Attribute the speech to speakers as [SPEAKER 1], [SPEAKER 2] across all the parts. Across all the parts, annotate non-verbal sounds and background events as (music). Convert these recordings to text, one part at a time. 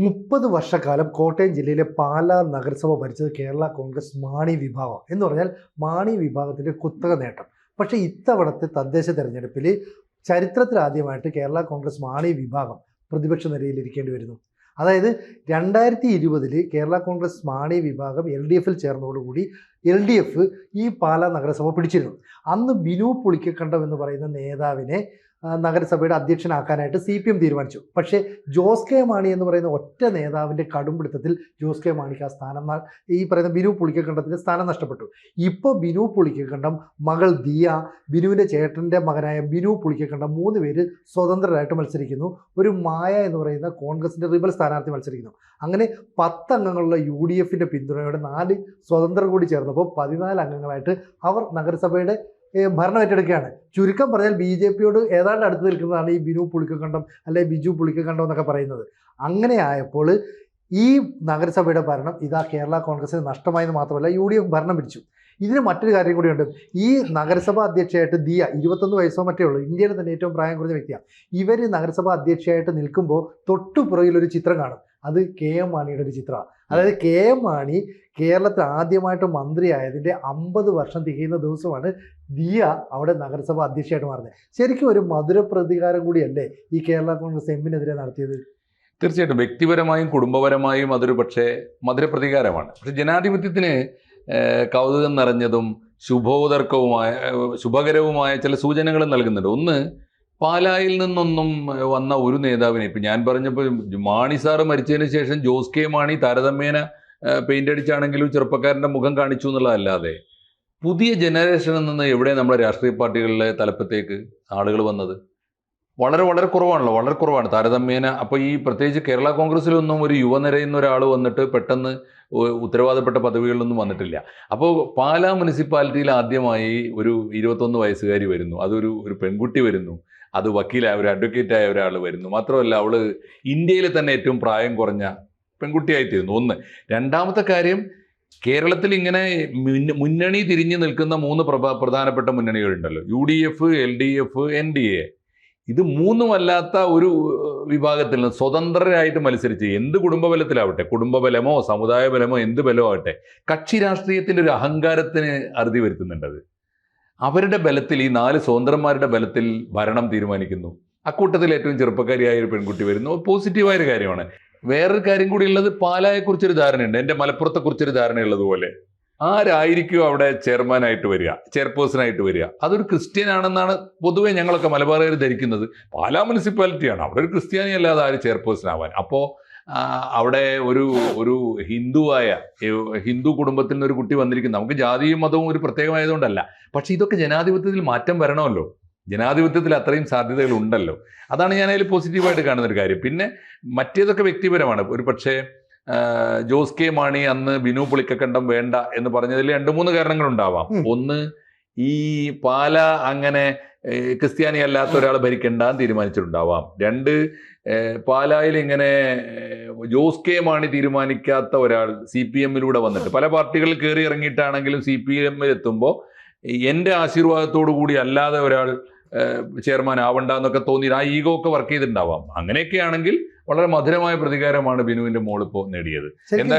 [SPEAKER 1] മുപ്പത് വർഷക്കാലം കോട്ടയം ജില്ലയിലെ പാലാ നഗരസഭ ഭരിച്ചത് കേരള കോൺഗ്രസ് മാണി വിഭാഗം എന്ന് പറഞ്ഞാൽ മാണി വിഭാഗത്തിന്റെ കുത്തക നേട്ടം. പക്ഷേ ഇത്തവണത്തെ തദ്ദേശ തെരഞ്ഞെടുപ്പിൽ ചരിത്രത്തിലാദ്യമായിട്ട് കേരള കോൺഗ്രസ് മാണി വിഭാഗം പ്രതിപക്ഷ നിരയിൽ ഇരിക്കേണ്ടി വരുന്നു. അതായത് രണ്ടായിരത്തി ഇരുപതിൽ കേരള കോൺഗ്രസ് മാണി വിഭാഗം എൽ ഡി എഫിൽ ചേർന്നതോടുകൂടി എൽ ഡി എഫ് ഈ പാലാ നഗരസഭ പിടിച്ചിരുന്നു. അന്ന് ബിനു പുളിക്കക്കണ്ടം എന്ന് പറയുന്ന നേതാവിനെ നഗരസഭയുടെ അധ്യക്ഷനാക്കാനായിട്ട് സി പി എം തീരുമാനിച്ചു. പക്ഷേ ജോസ് കെ മാണി എന്ന് പറയുന്ന ഒറ്റ നേതാവിന്റെ കടുംപിടുത്തത്തിൽ ജോസ് കെ മാണിക്ക് ആ സ്ഥാനം ഈ പറയുന്ന ബിനു പുളിക്കക്കണ്ടത്തിന്റെ സ്ഥാനം നഷ്ടപ്പെട്ടു. ഇപ്പോൾ ബിനു പുളിക്കക്കണ്ടം മകൾ ദിയ ബിനുവിന്റെ ചേട്ടന്റെ മകനായ ബിനു പുളിക്കക്കണ്ടം മൂന്ന് പേര് സ്വതന്ത്രരായിട്ട് മത്സരിക്കുന്നു. ഒരു മായ എന്ന് പറയുന്ന കോൺഗ്രസിന്റെ റിബൽ സ്ഥാനാർത്ഥി മത്സരിക്കുന്നു. അങ്ങനെ പത്തംഗങ്ങളുള്ള യു ഡി എഫിന്റെ പിന്തുണയോടെ നാല് സ്വതന്ത്രർ കൂടി ചേർന്നപ്പോൾ പതിനാല് അംഗങ്ങളായിട്ട് അവർ നഗരസഭയുടെ ഭരണം ഏറ്റെടുക്കുകയാണ് ചുരുക്കം പറഞ്ഞാൽ ബി ജെ പിയോട് ഏതാണ്ട് അടുത്ത് നിൽക്കുന്നതാണ് ഈ ബിനു പുളിക്കക്കണ്ടം അല്ലെ ബിജു പുളിക്കക്കണ്ടം എന്നൊക്കെ പറയുന്നത്. അങ്ങനെ ആയപ്പോൾ ഈ നഗരസഭയുടെ ഭരണം ഇതാ കേരള കോൺഗ്രസിന് നഷ്ടമായെന്ന് മാത്രമല്ല യു ഡി എഫ് ഭരണം പിടിച്ചു. ഇതിന് മറ്റൊരു കാര്യം കൂടിയുണ്ട്. ഈ നഗരസഭാ അധ്യക്ഷയായിട്ട് ദിയ ഇരുപത്തൊന്ന് വയസ്സോ മറ്റേ ഉള്ളൂ. ഇന്ത്യയിൽ തന്നെ ഏറ്റവും പ്രായം കുറഞ്ഞ വ്യക്തിയാണ്. ഇവർ നഗരസഭാ അധ്യക്ഷയായിട്ട് നിൽക്കുമ്പോൾ തൊട്ടുപുറകിലൊരു ചിത്രം കാണും. അത് കെ എം മാണിയുടെ ഒരു ചിത്രമാണ്. അതായത് കെ എം മാണി കേരളത്തിൽ ആദ്യമായിട്ട് മന്ത്രിയായതിന്റെ അമ്പത് വർഷം തികയുന്ന ദിവസമാണ് ദിയ അവിടെ നഗരസഭ അധ്യക്ഷയായിട്ട് മാറുന്നത്. ശരിക്കും ഒരു മധുര പ്രതികാരം കൂടിയല്ലേ ഈ കേരള കോൺഗ്രസ് എമ്മിനെതിരെ നടത്തിയത്?
[SPEAKER 2] തീർച്ചയായിട്ടും. വ്യക്തിപരമായും കുടുംബപരമായും അതൊരു പക്ഷേ മധുരപ്രതികാരമാണ്. പക്ഷെ ജനാധിപത്യത്തിന് കൗതുകം നിറഞ്ഞതും ശുഭോദർക്കവുമായ ശുഭകരവുമായ ചില സൂചനകൾ നൽകുന്നുണ്ട്. ഒന്ന് പാലായിൽ നിന്നൊന്നും വന്ന ഒരു നേതാവിനെ ഇപ്പം ഞാൻ പറഞ്ഞപ്പോൾ മാണി സാറ് മരിച്ചതിന് ശേഷം ജോസ് കെ മാണി താരതമ്യേന പെയിന്റ് അടിച്ചാണെങ്കിലും ചെറുപ്പക്കാരന്റെ മുഖം കാണിച്ചു എന്നുള്ളതല്ലാതെ പുതിയ ജനറേഷനിൽ നിന്ന് എവിടെ നമ്മുടെ രാഷ്ട്രീയ പാർട്ടികളിലെ തലപ്പത്തേക്ക് ആളുകൾ വന്നത്? വളരെ വളരെ കുറവാണല്ലോ വളരെ കുറവാണ്. താരതമ്യേന അപ്പോൾ ഈ പ്രത്യേകിച്ച് കേരള കോൺഗ്രസ്സിലൊന്നും ഒരു യുവനിരയിൽ നിന്ന് ഒരാൾ വന്നിട്ട് പെട്ടെന്ന് ഉത്തരവാദപ്പെട്ട പദവികളിലൊന്നും വന്നിട്ടില്ല. അപ്പോൾ പാലാ മുനിസിപ്പാലിറ്റിയിൽ ആദ്യമായി ഒരു ഇരുപത്തൊന്ന് വയസ്സുകാരി വരുന്നു. അതൊരു ഒരു പെൺകുട്ടി വരുന്നു. അത് വക്കീലായ ഒരു അഡ്വക്കേറ്റായ ഒരാൾ വരുന്നു. മാത്രമല്ല അവൾ ഇന്ത്യയിൽ തന്നെ ഏറ്റവും പ്രായം കുറഞ്ഞ പെൺകുട്ടിയായി തീരുന്നു ഒന്ന്. രണ്ടാമത്തെ കാര്യം കേരളത്തിൽ ഇങ്ങനെ മുന്നണി തിരിഞ്ഞു നിൽക്കുന്ന മൂന്ന് പ്രധാനപ്പെട്ട മുന്നണികളുണ്ടല്ലോ. U D F L D F N D A. ഇത് മൂന്നുമല്ലാത്ത ഒരു വിഭാഗത്തിൽ നിന്ന് സ്വതന്ത്രരായിട്ട് മത്സരിച്ച് എന്ത് കുടുംബബലത്തിലാവട്ടെ? കുടുംബബലമോ സമുദായ ബലമോ എന്ത് ബലമോ ആവട്ടെ കക്ഷി രാഷ്ട്രീയത്തിന്റെ ഒരു അഹങ്കാരത്തിന് അറുതി വരുത്തുന്നുണ്ടത്. അവരുടെ ബലത്തിൽ ഈ നാല് സ്വതന്ത്രന്മാരുടെ ബലത്തിൽ ഭരണം തീരുമാനിക്കുന്നു. അക്കൂട്ടത്തിൽ ഏറ്റവും ചെറുപ്പക്കാരിയായ ഒരു പെൺകുട്ടി വരുന്നു. പോസിറ്റീവായൊരു കാര്യമാണ്. വേറൊരു കാര്യം കൂടി ഉള്ളത് പാലായെക്കുറിച്ചൊരു ധാരണയുണ്ട്. എന്റെ മലപ്പുറത്തെക്കുറിച്ചൊരു ധാരണയുള്ളതുപോലെ. ആരായിരിക്കും അവിടെ ചെയർമാനായിട്ട് വരിക ചെയർപേഴ്സണായിട്ട് വരിക? അതൊരു ക്രിസ്ത്യൻ ആണെന്നാണ് പൊതുവെ ഞങ്ങളൊക്കെ മലബാറുകാർ ധരിക്കുന്നത്. പാലാ മുനിസിപ്പാലിറ്റിയാണ്. അവിടെ ഒരു ക്രിസ്ത്യാനി അല്ലാതെ ആര് ചെയർപേഴ്സൺ ആവാൻ അപ്പോൾ അവിടെ ഒരു ഒരു ഹിന്ദുവായ ഹിന്ദു കുടുംബത്തിൽ നിന്ന് ഒരു കുട്ടി വന്നിരിക്കുന്നു. നമുക്ക് ജാതിയും മതവും ഒരു പ്രത്യേകമായതുകൊണ്ടല്ല. പക്ഷെ ഇതൊക്കെ ജനാധിപത്യത്തിൽ മാറ്റം വരണമല്ലോ. ജനാധിപത്യത്തിൽ അത്രയും സാധ്യതകൾ ഉണ്ടല്ലോ. അതാണ് ഞാൻ അതിൽ പോസിറ്റീവായിട്ട് കാണുന്ന ഒരു കാര്യം. പിന്നെ മറ്റേതൊക്കെ വ്യക്തിപരമാണ്. ഒരു പക്ഷേ ജോസ് കെ മാണി അന്ന് ബിനു പുളിക്കക്കണ്ടം വേണ്ട എന്ന് പറഞ്ഞതിൽ രണ്ട് മൂന്ന് കാരണങ്ങളുണ്ടാവാം. ഒന്ന് ഈ പാല അങ്ങനെ ക്രിസ്ത്യാനി അല്ലാത്ത ഒരാൾ ഭരിക്കണ്ടെന്ന് തീരുമാനിച്ചിട്ടുണ്ടാവാം. രണ്ട് പാലായിൽ ഇങ്ങനെ ജോസ് കെ മാണി തീരുമാനിക്കാത്ത ഒരാൾ സി പി എമ്മിലൂടെ വന്നിട്ട്. പല പാർട്ടികളിൽ കയറി ഇറങ്ങിയിട്ടാണെങ്കിലും സി പി എമ്മിൽ എത്തുമ്പോൾ എന്റെ ആശീർവാദത്തോടു കൂടി അല്ലാതെ ഒരാൾ ചെയർമാൻ ആവണ്ട എന്നൊക്കെ തോന്നി ആ ഈഗോ ഒക്കെ വർക്ക് ചെയ്തിട്ടുണ്ടാവാം. അങ്ങനെയൊക്കെ ആണെങ്കിൽ വളരെ മധുരമായ പ്രതികാരമാണ് ബിനുവിന്റെ മോൾ
[SPEAKER 1] ഇപ്പോൾ
[SPEAKER 2] നേടിയത്.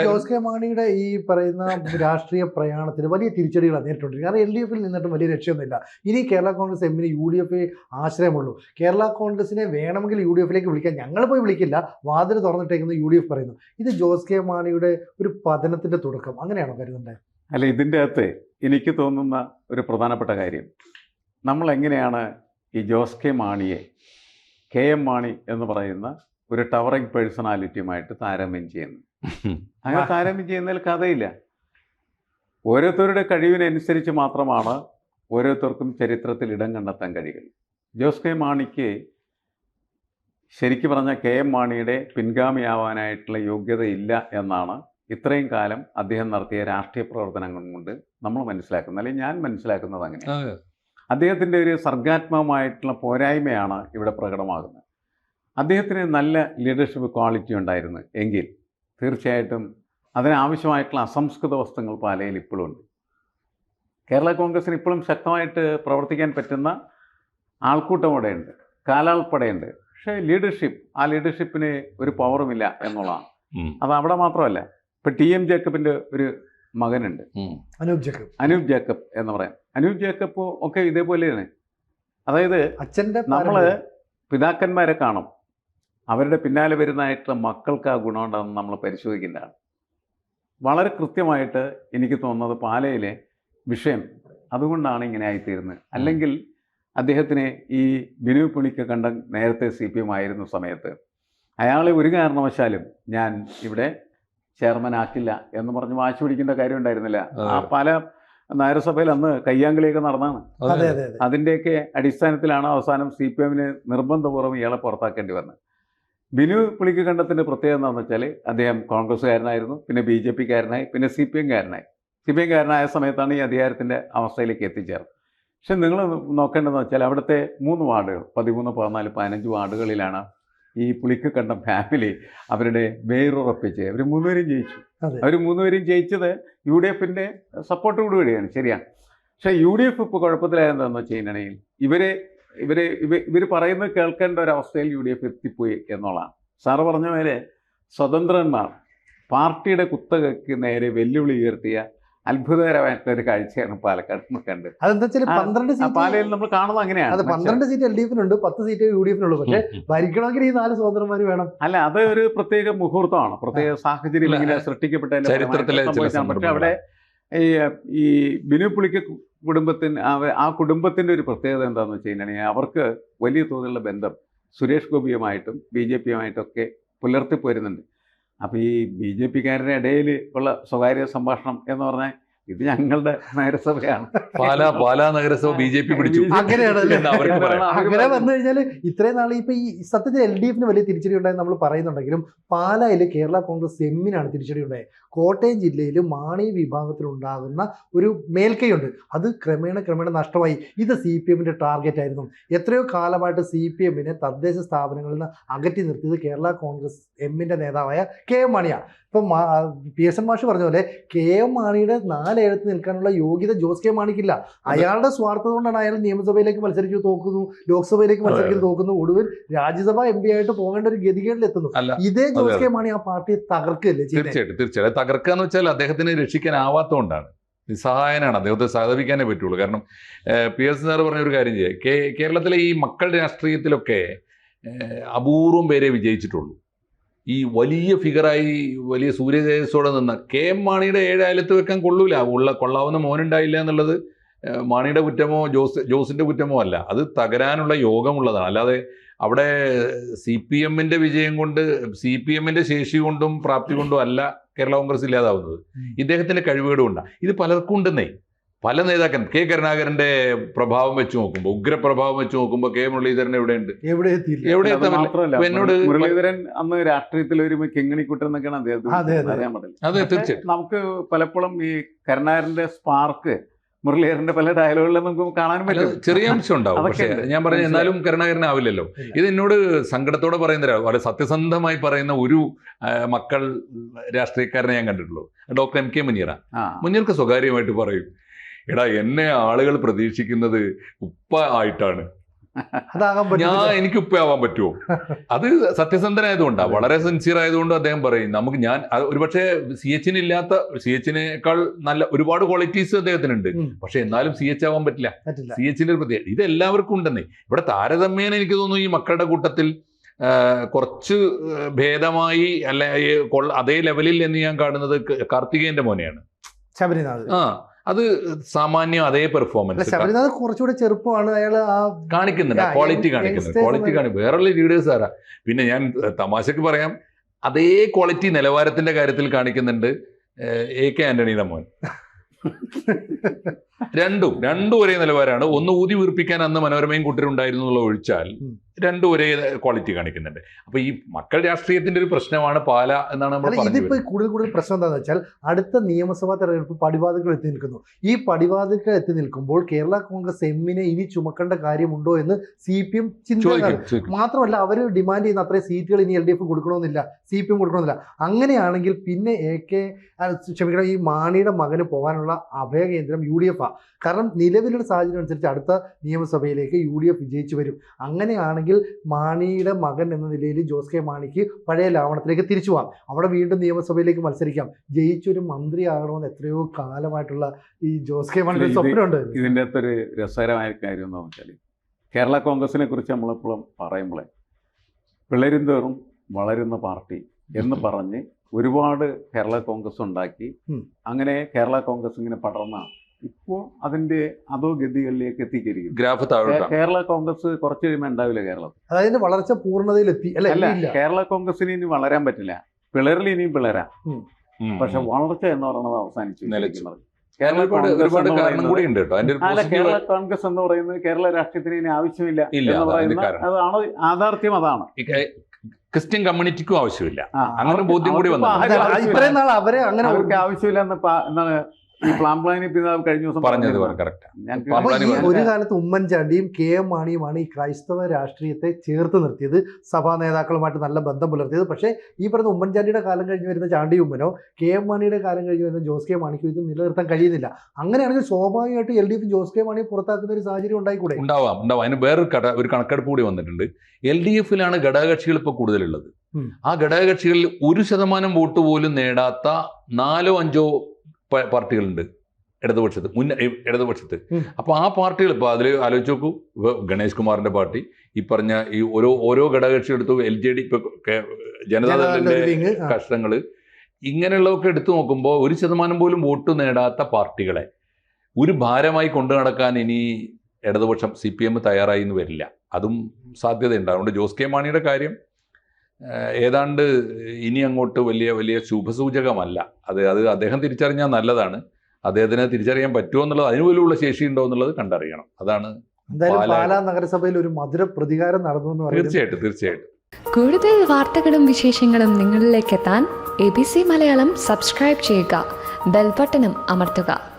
[SPEAKER 1] ജോസ് കെ മാണിയുടെ ഈ പറയുന്ന രാഷ്ട്രീയ പ്രയാണത്തിന് വലിയ തിരിച്ചടികളാണ് നേരിട്ടുകൊണ്ടിരിക്കുന്നത് കാരണം എൽ ഡി എഫിൽ നിന്നിട്ടും വലിയ രക്ഷയൊന്നുമില്ല. ഇനി കേരള കോൺഗ്രസ് എമ്മിന് യു ഡി എഫ് ആശ്രയമുള്ളൂ. കേരള കോൺഗ്രസിനെ വേണമെങ്കിൽ യു ഡി എഫിലേക്ക് വിളിക്കാൻ ഞങ്ങൾ പോയി വിളിക്കില്ല. വാതിൽ തുറന്നിട്ടേക്കുന്ന യു ഡി എഫ് പറയുന്നു. ഇത് ജോസ് കെ മാണിയുടെ ഒരു പതനത്തിന്റെ തുടക്കം. അങ്ങനെയാണോ കരുതേണ്ടത്
[SPEAKER 3] അല്ല ഇതിന്റെ അകത്ത് എനിക്ക് തോന്നുന്ന ഒരു പ്രധാനപ്പെട്ട കാര്യം. നമ്മൾ എങ്ങനെയാണ് ഈ ജോസ് കെ മാണിയെ കെ എം മാണി എന്ന് പറയുന്ന ഒരു ടവറിംഗ് പേഴ്സണാലിറ്റിയുമായിട്ട് താരതമ്യം ചെയ്യുന്നത്? അങ്ങനെ താരതമ്യം ചെയ്യുന്നതിൽ കഥയില്ല. ഓരോരുത്തരുടെ കഴിവിനനുസരിച്ച് മാത്രമാണ് ഓരോരുത്തർക്കും ചരിത്രത്തിൽ ഇടം കണ്ടെത്താൻ കഴിയുക. ജോസ് കെ മാണിക്ക് ശരിക്കു പറഞ്ഞ കെ എം മാണിയുടെ പിൻഗാമിയാവാനായിട്ടുള്ള യോഗ്യതയില്ല എന്നാണ് ഇത്രയും കാലം അദ്ദേഹം നടത്തിയ രാഷ്ട്രീയ പ്രവർത്തനങ്ങൾ കൊണ്ട് നമ്മൾ മനസ്സിലാക്കുന്നത്. അല്ലെങ്കിൽ ഞാൻ മനസ്സിലാക്കുന്നത് അങ്ങനെ അദ്ദേഹത്തിന്റെ ഒരു സർഗാത്മകമായിട്ടുള്ള പോരായ്മയാണ് ഇവിടെ പ്രകടമാകുന്നത്. അദ്ദേഹത്തിന് നല്ല ലീഡർഷിപ്പ് ക്വാളിറ്റി ഉണ്ടായിരുന്നു എങ്കിൽ തീർച്ചയായിട്ടും അതിനാവശ്യമായിട്ടുള്ള അസംസ്കൃത വസ്തുക്കൾ പാലയിൽ ഇപ്പോഴും ഉണ്ട്. കേരള കോൺഗ്രസിന് ഇപ്പോഴും ശക്തമായിട്ട് പ്രവർത്തിക്കാൻ പറ്റുന്ന ആൾക്കൂട്ടം അവിടെയുണ്ട് കാലാൾപ്പടയുണ്ട് പക്ഷേ ലീഡർഷിപ്പ് ആ ലീഡർഷിപ്പിന് ഒരു പവറുമില്ല എന്നുള്ളതാണ്. അത് അവിടെ മാത്രമല്ല ഇപ്പം ടി എം ജേക്കബിന്റെ ഒരു മകനുണ്ട്.
[SPEAKER 1] അനൂപ് ജേക്കബ്.
[SPEAKER 3] അനൂപ് ജേക്കബ് എന്ന് പറയാം. അനൂപ് ജേക്കബ് ഒക്കെ ഇതേപോലെയാണ്. അതായത്
[SPEAKER 1] അച്ഛന്റെ
[SPEAKER 3] നമ്മൾ പിതാക്കന്മാരെ കാണും. അവരുടെ പിന്നാലെ വരുന്നതായിട്ടുള്ള മക്കൾക്ക് ആ ഗുണമുണ്ടെന്ന് നമ്മൾ പരിശോധിക്കുന്നതാണ് വളരെ കൃത്യമായിട്ട് എനിക്ക് തോന്നുന്നത് പാലയിലെ വിഷയം അതുകൊണ്ടാണ് ഇങ്ങനെ ആയിത്തീരുന്നത്. അല്ലെങ്കിൽ അദ്ദേഹത്തിനെ ഈ ബിനു പുണിക്ക് കണ്ട നേരത്തെ സി പി എം ആയിരുന്ന സമയത്ത് അയാളെ ഒരു കാരണവശാലും ഞാൻ ഇവിടെ ചെയർമാൻ ആക്കില്ല എന്ന് പറഞ്ഞ് വാശി പിടിക്കേണ്ട കാര്യം ഉണ്ടായിരുന്നില്ല. ആ.
[SPEAKER 2] അതെ.
[SPEAKER 3] നഗരസഭയിൽ അന്ന് കയ്യാങ്കളിയൊക്കെ നടന്നാണ്.
[SPEAKER 1] അതെ
[SPEAKER 2] അതെ
[SPEAKER 1] അതെ. അതെ
[SPEAKER 3] അതിന്റെയൊക്കെ അടിസ്ഥാനത്തിലാണ് അവസാനം സി പി എമ്മിന് നിർബന്ധപൂർവം ഇയാളെ പുറത്താക്കേണ്ടി വന്നത്. ബിനു പുളിക്കണ്ടത്തിന്റെ പ്രത്യേകത എന്താണെന്ന് വെച്ചാൽ അദ്ദേഹം കോൺഗ്രസ്സുകാരനായിരുന്നു പിന്നെ ബി ജെ പിക്കാരനായി പിന്നെ സി പി എംകാരനായി സി പി എംകാരനായ സമയത്താണ് ഈ അധികാരത്തിന്റെ അവസ്ഥയിലേക്ക് എത്തിച്ചേർന്നത്. പക്ഷെ നിങ്ങൾ നോക്കേണ്ടതെന്ന് വെച്ചാൽ അവിടുത്തെ മൂന്ന് വാർഡുകൾ പതിമൂന്ന് പതിനാല് പതിനഞ്ച് വാർഡുകളിലാണ് ഈ പുളിക്കണ്ടം ഫാമിലി അവരുടെ വേരുറപ്പിച്ച് അവർ മൂന്നുപേരും ജയിച്ചു. അവർ മൂന്നുപേരും ജയിച്ചത് യു ഡി എഫിന്റെ സപ്പോർട്ടോടുകൂടിയാണ് ശരിയാണ് പക്ഷേ യു ഡി എഫ് ഇപ്പോൾ കുഴപ്പത്തിലായതെന്ന് വെച്ച് കഴിഞ്ഞിട്ടുണ്ടെങ്കിൽ ഇവർ ഇവർ ഇവ ഇവർ പറയുന്നത് കേൾക്കേണ്ട ഒരവസ്ഥയിൽ യു ഡി എഫ് എത്തിപ്പോയി എന്നുള്ളതാണ്. സാറ് പറഞ്ഞ പോലെ സ്വതന്ത്രന്മാർ പാർട്ടിയുടെ കുത്തകയ്ക്ക് നേരെ വെല്ലുവിളി ഉയർത്തിയ അത്ഭുതകരമായിട്ടുള്ള ഒരു കാഴ്ചയാണ് പാലക്കാട് നിന്ന് കണ്ടത്.
[SPEAKER 1] അതെന്താ വെച്ചാൽ പന്ത്രണ്ട് സീറ്റ്
[SPEAKER 3] പാലയിൽ നമ്മൾ കാണുന്നത് അങ്ങനെയാണ്.
[SPEAKER 1] അതെ പന്ത്രണ്ട് സീറ്റ് എൽ ഡി എഫിനുണ്ട് പത്ത് സീറ്റ് യു ഡി എഫിനുള്ളൂ പക്ഷേ. ഭരിക്കണമെങ്കിൽ ഈ നാല് സ്വതന്ത്രമാർ വേണം.
[SPEAKER 3] അല്ല അത് ഒരു പ്രത്യേക മുഹൂർത്തമാണ്. പ്രത്യേക സാഹചര്യം ഇങ്ങനെ സംഭവിച്ചതാണ്. പക്ഷെ അവിടെ ഈ ഈ ബിനു പുളിക്ക് കുടുംബത്തിന് ആ കുടുംബത്തിന്റെ ഒരു പ്രത്യേകത എന്താണെന്ന് വെച്ച് കഴിഞ്ഞാൽ അവർക്ക് വലിയ തോതിലുള്ള ബന്ധം സുരേഷ് ഗോപിയുമായിട്ടും ബി ജെ പിയുമായിട്ടൊക്കെ പുലർത്തി പോരുന്നുണ്ട് അപ്പോൾ ഈ ബി ജെ പിക്കാരുടെ ഇടയിൽ ഉള്ള സ്വകാര്യ സംഭാഷണം എന്ന് പറഞ്ഞാൽ ഇത് ഞങ്ങളുടെ നഗരസഭയാണ്.
[SPEAKER 2] പാലാ പാലാ നഗരസഭ ബി ജെ പി പിടിച്ചു. അങ്ങനെയാണ്
[SPEAKER 1] അങ്ങനെ വന്നു കഴിഞ്ഞാൽ ഇത്രയും നാൾ ഇപ്പൊ ഈ സത്യത്തിൽ എൽ ഡി എഫിന് വലിയ തിരിച്ചടി ഉണ്ടായെന്ന് നമ്മൾ പറയുന്നുണ്ടെങ്കിലും പാലായിൽ കേരള കോൺഗ്രസ് എമ്മിനാണ് തിരിച്ചടി ഉണ്ടായത്. കോട്ടയം ജില്ലയിൽ മാണി വിഭാഗത്തിലുണ്ടാകുന്ന ഒരു മേൽക്കൈയുണ്ട്. അത് ക്രമേണ ക്രമേണ നഷ്ടമായി. ഇത് സി പി എമ്മിന്റെ ടാർഗറ്റ് ആയിരുന്നു. എത്രയോ കാലമായിട്ട് സി പി എമ്മിനെ തദ്ദേശ സ്ഥാപനങ്ങളിൽ നിന്ന് അകറ്റി നിർത്തിയത് കേരള കോൺഗ്രസ് എമ്മിന്റെ നേതാവായ കെ എം മാണിയാണ്. ഇപ്പം പി എസ് എൻ മാഷ് പറഞ്ഞ പോലെ കെ എം മാണിയുടെ നാലെഴുത്ത് നിൽക്കാനുള്ള യോഗ്യത ജോസ് കെ മാണിക്കില്ല. അയാളുടെ സ്വാർത്ഥത കൊണ്ടാണ് അയാൾ നിയമസഭയിലേക്ക് മത്സരിച്ചു തോക്കുന്നു ലോക്സഭയിലേക്ക് മത്സരിക്കുന്നു തോക്കുന്നു. ഒടുവിൽ രാജ്യസഭ എം പി ആയിട്ട് പോകേണ്ട ഒരു ഗതികേടിൽ എത്തുന്നു. ഇതേ ജോസ്. കെ മാണി ആ പാർട്ടിയെ തകർക്കല്ലേ
[SPEAKER 2] തീർച്ചയായിട്ടും തീർച്ചയായിട്ടും. തകർക്കുക എന്ന് വെച്ചാൽ അദ്ദേഹത്തിന് രക്ഷിക്കാനാവാത്തതുകൊണ്ടാണ് നിസ്സഹായനാണ്. അദ്ദേഹത്തെ സഹതപിക്കാനേ പറ്റുള്ളൂ. കാരണം പി എസ് സാർ പറഞ്ഞ ഒരു കാര്യം ചെയ്യാം. കേരളത്തിലെ ഈ മക്കൾ രാഷ്ട്രീയത്തിലൊക്കെ അപൂർവം പേരെ വിജയിച്ചിട്ടുള്ളൂ. ഈ വലിയ ഫിഗറായി വലിയ സൂര്യതേജസ്സോടെ നിന്ന കെ എം മാണിയുടെ ഏഴ് അയലത്ത് വെക്കാൻ കൊള്ളൂല. ഉള്ള കൊള്ളാവുന്ന മോനുണ്ടായില്ല എന്നുള്ളത് മാണിയുടെ കുറ്റമോ ജോസ് ജോസിന്റെ കുറ്റമോ അല്ല. അത് തകരാനുള്ള യോഗമുള്ളതാണ്. അല്ലാതെ അവിടെ സി പി എമ്മിന്റെ വിജയം കൊണ്ട് സി പി എമ്മിന്റെ ശേഷി കൊണ്ടും പ്രാപ്തി കൊണ്ടും അല്ല കേരള കോൺഗ്രസ് ഇല്ലാതാവുന്നത്. ഇദ്ദേഹത്തിന്റെ കഴിവുകളും ഇത് പലർക്കും ഉണ്ടെന്നേ. പല നേതാക്കൻ കെ കരുണാകരന്റെ പ്രഭാവം വെച്ച് നോക്കുമ്പോൾ ഉഗ്രപ്രഭാവം വെച്ച് നോക്കുമ്പോൾ കെ മുരളീധരൻ എവിടെയുണ്ട്?
[SPEAKER 1] എവിടെ
[SPEAKER 2] എന്നോട്
[SPEAKER 3] മുരളീധരൻ അന്ന് രാഷ്ട്രീയത്തിൽ ഒരു കിങ്ങിണിക്കുട്ടൻ എന്നൊക്കെയാണ് അദ്ദേഹത്തിന്
[SPEAKER 1] അതെ, അതെ.
[SPEAKER 3] അറിയാൻ പറ്റില്ല
[SPEAKER 2] അതെ തീർച്ചയായിട്ടും.
[SPEAKER 3] നമുക്ക് പലപ്പോഴും ഈ കരുണാകരന്റെ സ്പാർക്ക് മുരളീധരന്റെ പല ഡയലോഗുകളിലും നമുക്ക്
[SPEAKER 2] കാണാൻ
[SPEAKER 3] പറ്റും.
[SPEAKER 2] ചെറിയ അംശം ഉണ്ടാവും. പക്ഷേ ഞാൻ പറഞ്ഞു എന്നാലും കരുണാകരൻ
[SPEAKER 1] ആവില്ലല്ലോ.
[SPEAKER 2] ഇത് എന്നോട് സങ്കടത്തോടെ പറയുന്ന വളരെ സത്യസന്ധമായി പറയുന്ന ഒരു മക്കൾ രാഷ്ട്രീയക്കാരനെ ഞാൻ കണ്ടിട്ടുള്ളൂ. ഡോക്ടർ എം കെ മുനീറ മുനീർക്ക് സ്വകാര്യമായിട്ട് പറയും. എടാ എന്നെ ആളുകൾ പ്രതീക്ഷിക്കുന്നത് ഉപ്പ ആയിട്ടാണ്. ഞാൻ എനിക്ക് ഉപ്പയാവാൻ പറ്റുമോ അത് സത്യസന്ധനായതുകൊണ്ടാണ് വളരെ സിൻസിയർ ആയതുകൊണ്ട് അദ്ദേഹം പറയും നമുക്ക് ഞാൻ ഒരുപക്ഷെ സി എച്ചിന് ഇല്ലാത്ത സി എച്ചിനേക്കാൾ നല്ല ഒരുപാട് ക്വാളിറ്റീസ് അദ്ദേഹത്തിനുണ്ട്. പക്ഷെ എന്നാലും സി എച്ച് ആവാൻ പറ്റില്ല. സി എച്ചിന്റെ ഒരു പ്രത്യേകത ഇത് എല്ലാവർക്കും ഉണ്ടെന്നേ. ഇവിടെ താരതമ്യേന എനിക്ക് തോന്നുന്നു ഈ മക്കളുടെ കൂട്ടത്തിൽ കുറച്ച് ഭേദമായി അല്ല അതേ ലെവലിൽ എന്ന് ഞാൻ കാണുന്നത് കാർത്തികേന്റെ കാർത്തികേയന്റെ മോനെയാണ്.
[SPEAKER 1] ശബരിനാഥ്.
[SPEAKER 2] ആ അത് സാമാന്യം അതേ പെർഫോമൻസ്
[SPEAKER 1] ശബരിനാഥ് കുറച്ചുകൂടെ ചെറുപ്പമാണ്. അയാൾ ആ
[SPEAKER 2] കാണിക്കുന്നുണ്ട് ക്വാളിറ്റി കാണിക്കുന്നുണ്ട്. ക്വാളിറ്റി കാണി വേറെയുള്ള ലീഡേഴ്സ് ആരാ? പിന്നെ ഞാൻ തമാശക്ക് പറയാം. അതേ ക്വാളിറ്റി നിലവാരത്തിന്റെ കാര്യത്തിൽ കാണിക്കുന്നുണ്ട് എ കെ ആന്റണിയുടെ മോൻ (laughs) രണ്ടും രണ്ടും ഒരേ നിലവാരമാണ്. ഒന്ന് ഊതി വീർപ്പിക്കാൻ അന്ന് മനോരമയും കൂട്ടരുണ്ടായിരുന്നു എന്നുള്ള ഒഴിച്ചാൽ. രണ്ടും ഒരേ ക്വാളിറ്റി കാണിക്കുന്നുണ്ട്. അപ്പൊ ഈ മക്കൾ രാഷ്ട്രീയത്തിന്റെ ഒരു പ്രശ്നമാണ് പാല എന്നാണ് നമ്മൾ
[SPEAKER 1] ഇതിപ്പോ കൂടുതൽ കൂടുതൽ പ്രശ്നം എന്താണെന്ന് വെച്ചാൽ അടുത്ത നിയമസഭാ തെരഞ്ഞെടുപ്പ് പടിവാതിൽക്കൽ എത്തി നിൽക്കുന്നു. ഈ പടിവാതിൽക്കൽ എത്തി നിൽക്കുമ്പോൾ കേരള കോൺഗ്രസ് എമ്മിനെ ഇനി ചുമക്കേണ്ട കാര്യമുണ്ടോ എന്ന് സി പി എം
[SPEAKER 2] ചോദിക്കും.
[SPEAKER 1] മാത്രമല്ല അവർ ഡിമാൻഡ് ചെയ്യുന്ന അത്രയും സീറ്റുകൾ ഇനി എൽ ഡി എഫ് കൊടുക്കണമെന്നില്ല സി പി എം കൊടുക്കണമെന്നില്ല. അങ്ങനെയാണെങ്കിൽ പിന്നെ എ കെ ക്ഷമിക്കണം ഈ മാണിയുടെ മകന് പോകാനുള്ള അഭയകേന്ദ്രം യു ഡി എഫ് ആ. കാരണം നിലവിലുള്ള സാഹചര്യം അനുസരിച്ച് അടുത്ത നിയമസഭയിലേക്ക് യു ഡി എഫ് വിജയിച്ചു വരും. അങ്ങനെയാണെങ്കിൽ അങ്ങനെയാണെങ്കിൽ മാണിയുടെ മകൻ എന്ന നിലയിൽ ജോസ് കെ മാണിക്ക് പഴയ ലാവണത്തിലേക്ക് തിരിച്ചു പോകാം. അവിടെ വീണ്ടും നിയമസഭയിലേക്ക് മത്സരിക്കാം. ജയിച്ചൊരു മന്ത്രി ആകണമെന്ന് എത്രയോ കാലമായിട്ടുള്ള ഈ ജോസ് കെ മാണിയുടെ സ്വപ്നമുണ്ട്.
[SPEAKER 3] ഇതിന്റെ അകത്തൊരു രസകരമായ കാര്യം എന്താണെന്ന് വെച്ചാൽ കേരള കോൺഗ്രസിനെ കുറിച്ച് നമ്മളെപ്പോഴും പറയുമ്പോൾ പിളരും തോറും വളരുന്ന പാർട്ടി എന്ന് പറഞ്ഞ് ഒരുപാട് കേരള കോൺഗ്രസ് ഉണ്ടാക്കി അങ്ങനെ കേരള കോൺഗ്രസ് ഇങ്ങനെ പടർന്ന ഇപ്പോൾ അതിന്റെ അതോ ഗതികളിലേക്ക് എത്തിയിരിക്കുന്നു
[SPEAKER 2] ഗ്രാഫ്
[SPEAKER 3] കേരള കോൺഗ്രസ് കുറച്ച് കഴിയുമ്പോൾ ഉണ്ടാവില്ല കേരളം?
[SPEAKER 1] അതായത് വളർച്ച പൂർണതയിലെത്തി അല്ല
[SPEAKER 3] അല്ല കേരള കോൺഗ്രസിന് ഇനി വളരാൻ പറ്റില്ല. പിളറിൽ ഇനിയും പിളരാം. പക്ഷെ വളർച്ച എന്ന് പറയുന്നത് അവസാനിച്ചു. കേരള കോൺഗ്രസ്
[SPEAKER 2] ഒരുപാട്
[SPEAKER 3] എന്ന്
[SPEAKER 2] കാരണം
[SPEAKER 3] പറയുന്നത്
[SPEAKER 2] കൂടി അതിന്റെ ഒരു പോസിറ്റീവ്
[SPEAKER 3] കേരള കോൺഗ്രസ് എന്ന് പറയുന്നത് കേരള രാഷ്ട്രീയത്തിന് ഇനി ആവശ്യമില്ല എന്ന്
[SPEAKER 2] അതാണ്
[SPEAKER 3] പറയുന്ന അതാണ് യാഥാർത്ഥ്യം അതാണ്.
[SPEAKER 2] ക്രിസ്ത്യൻ കമ്മ്യൂണിറ്റിക്കും ആവശ്യമില്ല. അങ്ങനെ ബോധ്യം കൂടി വന്നു.
[SPEAKER 1] ഇത്രയും നാൾ അവരെ അങ്ങനെ
[SPEAKER 3] അവർക്ക് ആവശ്യമില്ല എന്ന് എന്താണ് പ്ലാംപ്ലാനി പിതാവ് കഴിഞ്ഞ ദിവസം
[SPEAKER 2] പറഞ്ഞത്. കറക്റ്റ്.
[SPEAKER 1] ഒരു കാലത്ത് ഉമ്മൻചാണ്ടിയും കെ എം മാണിയുമാണ് ഈ ക്രൈസ്തവ രാഷ്ട്രീയത്തെ ചേർത്ത് നിർത്തിയത് സഭാ നേതാക്കളുമായിട്ട് നല്ല ബന്ധം പുലർത്തിയത് പക്ഷേ ഈ പറഞ്ഞ ഉമ്മൻചാണ്ടിയുടെ കാലം കഴിഞ്ഞ് വരുന്ന ചാണ്ടി ഉമ്മനോ കെ എം മാണിയുടെ കാലം കഴിഞ്ഞ് വരുന്ന ജോസ് കെ മാണിക്കോ ഇത് നിലനിർത്താൻ കഴിയുന്നില്ല അങ്ങനെയാണെങ്കിൽ സ്വാഭാവികമായിട്ട് L D F Jose K മാണിയെ പുറത്താക്കുന്ന ഒരു സാഹചര്യം ഉണ്ടായിക്കൂടെ
[SPEAKER 2] ഉണ്ടാവാം ഉണ്ടാവാം അതിന് വേറൊരു കട ഒരു കണക്കെടുപ്പ് കൂടി വന്നിട്ടുണ്ട് എൽ ഡി എഫിലാണ് ഘടകകക്ഷികൾ ഇപ്പോൾ കൂടുതലുള്ളത്. ആ ഘടകകക്ഷികളിൽ ഒരു ശതമാനം വോട്ട് പോലും നേടാത്ത നാലോ അഞ്ചോ പാർട്ടികളുണ്ട് ഇടതുപക്ഷത്ത് മുൻ ഇടതുപക്ഷത്ത്. അപ്പോൾ ആ പാർട്ടികൾ ഇപ്പോൾ അതിൽ ആലോചിച്ച് നോക്കൂ. ഇപ്പൊ ഗണേഷ് കുമാറിന്റെ പാർട്ടി ഈ പറഞ്ഞ ഈ ഓരോ ഓരോ ഘടകകക്ഷി എടുത്തു എൽ ജെ ഡി ഇപ്പോൾ ജനതാദളിന്റെ കഷ്ടങ്ങൾ ഇങ്ങനെയുള്ളതൊക്കെ എടുത്തു നോക്കുമ്പോൾ ഒരു ശതമാനം പോലും വോട്ട് നേടാത്ത പാർട്ടികളെ ഒരു ഭാരമായി കൊണ്ടു നടക്കാൻ ഇനി ഇടതുപക്ഷം സി പി എം തയ്യാറായി എന്ന് വരില്ല. അതും സാധ്യതയുണ്ട്. അതുകൊണ്ട് ജോസ് കെ മാണിയുടെ കാര്യം ഏതാണ്ട് ഇനി അങ്ങോട്ട് വലിയ വലിയ ശുഭസൂചകമല്ല. അത് അത് അദ്ദേഹം തിരിച്ചറിഞ്ഞാൽ നല്ലതാണ്. അദ്ദേഹത്തിന് തിരിച്ചറിയാൻ പറ്റുമോ എന്നുള്ളത് അതിന് പോലുള്ള ശേഷി ഉണ്ടോ എന്നുള്ളത് കണ്ടറിയണം. അതാണ്
[SPEAKER 1] എന്തായാലും
[SPEAKER 2] പാലാ-
[SPEAKER 1] നഗരസഭയിൽ ഒരു മധുര പ്രതികാരം നടന്നു എന്ന്
[SPEAKER 2] തീർച്ചയായിട്ടും തീർച്ചയായിട്ടും.
[SPEAKER 4] കൂടുതൽ വാർത്തകളും വിശേഷങ്ങളും നിങ്ങളിലേക്ക് എത്താൻ A B C Malayalam subscribe ചെയ്യുക. ബെൽബട്ടനും അമർത്തുക.